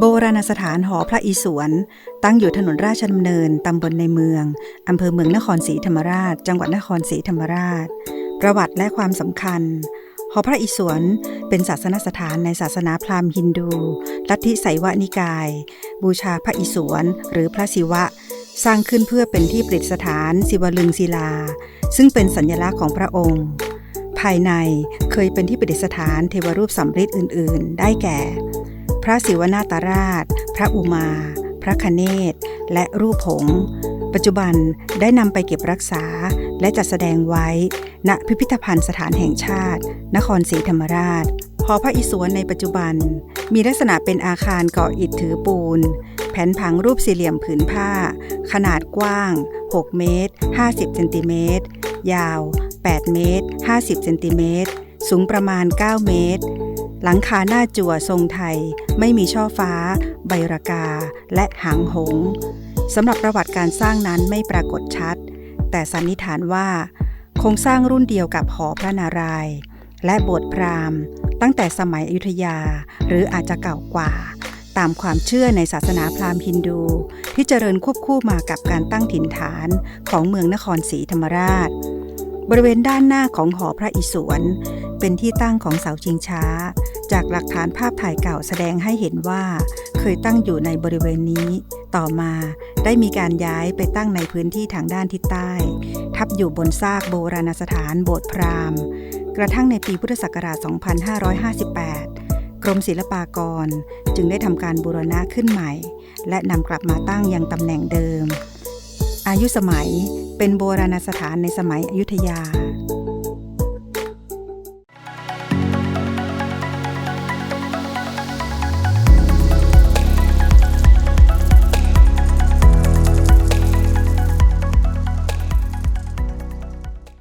โบราณสถานหอพระอิศวรตั้งอยู่ถนนราชดำเนิน ตำบลในเมือง อำเภอเมืองนครศรีธรรมราช จังหวัดนครศรีธรรมราช ประวัติและความสำคัญ หอพระอิศวรเป็นศาสนสถานในศาสนาพราหมณ์ฮินดู ลัทธิไสวนิกาย บูชาพระอิศวรหรือพระศิวะ สร้างขึ้นเพื่อเป็นที่ประดิษฐานศิวลึงศิลา ซึ่งเป็นสัญลักษณ์ของพระองค์ ภายในเคยเป็นที่ประดิษฐานเทวรูปสำริดอื่น ๆ ได้แก่ ระศิวนาตราช พระอุมา พระคเนศและรูปผง ปัจจุบันได้นำไปเก็บรักษาและจัดแสดงไว้ ณพิพิธภัณฑ์สถานแห่งชาติ นครศรีธรรมราชหอพระอิศวรในปัจจุบัน มีลักษณะเป็นอาคารก่ออิฐถือปูน แผนผังรูปสี่เหลี่ยมผืนผ้า ขนาดกว้าง 6 เมตร 50เซนติเมตร ยาว 8 เมตร 50เซนติเมตร สูงประมาณ 9 เมตร หลังคาหน้าจั่วทรงไทย ไม่มีช่อฟ้า ใบรากา และหางหงส์สำหรับประวัติการสร้างนั้นไม่ปรากฏชัด แต่สันนิษฐานว่าคงสร้างรุ่นเดียวกับหอพระนารายณ์และโบสถ์พราหมณ์ ตั้งแต่สมัยอยุธยาหรืออาจจะเก่ากว่า ตามความเชื่อในศาสนาพราหมณ์ฮินดู ที่เจริญควบคู่มากับการตั้งถิ่นฐานของเมืองนครศรีธรรมราช บริเวณด้านหน้าของหอพระอิศวรเป็นที่ตั้งของเสาชิงช้า จากหลักฐานภาพถ่ายเก่าแสดงให้เห็นว่า เคยตั้งอยู่ในบริเวณนี้ ต่อมาได้มีการย้ายไปตั้งในพื้นที่ทางด้านทิศใต้ ทับอยู่บนซากโบราณสถานโบสถ์พราหมณ์ กระทั่งในปีพุทธศักราช 2558 กรมศิลปากรจึงได้ทำการบูรณะขึ้นใหม่ และนำกลับมาตั้งยังตำแหน่งเดิม อายุสมัยเป็นโบราณสถานในสมัยอยุธยา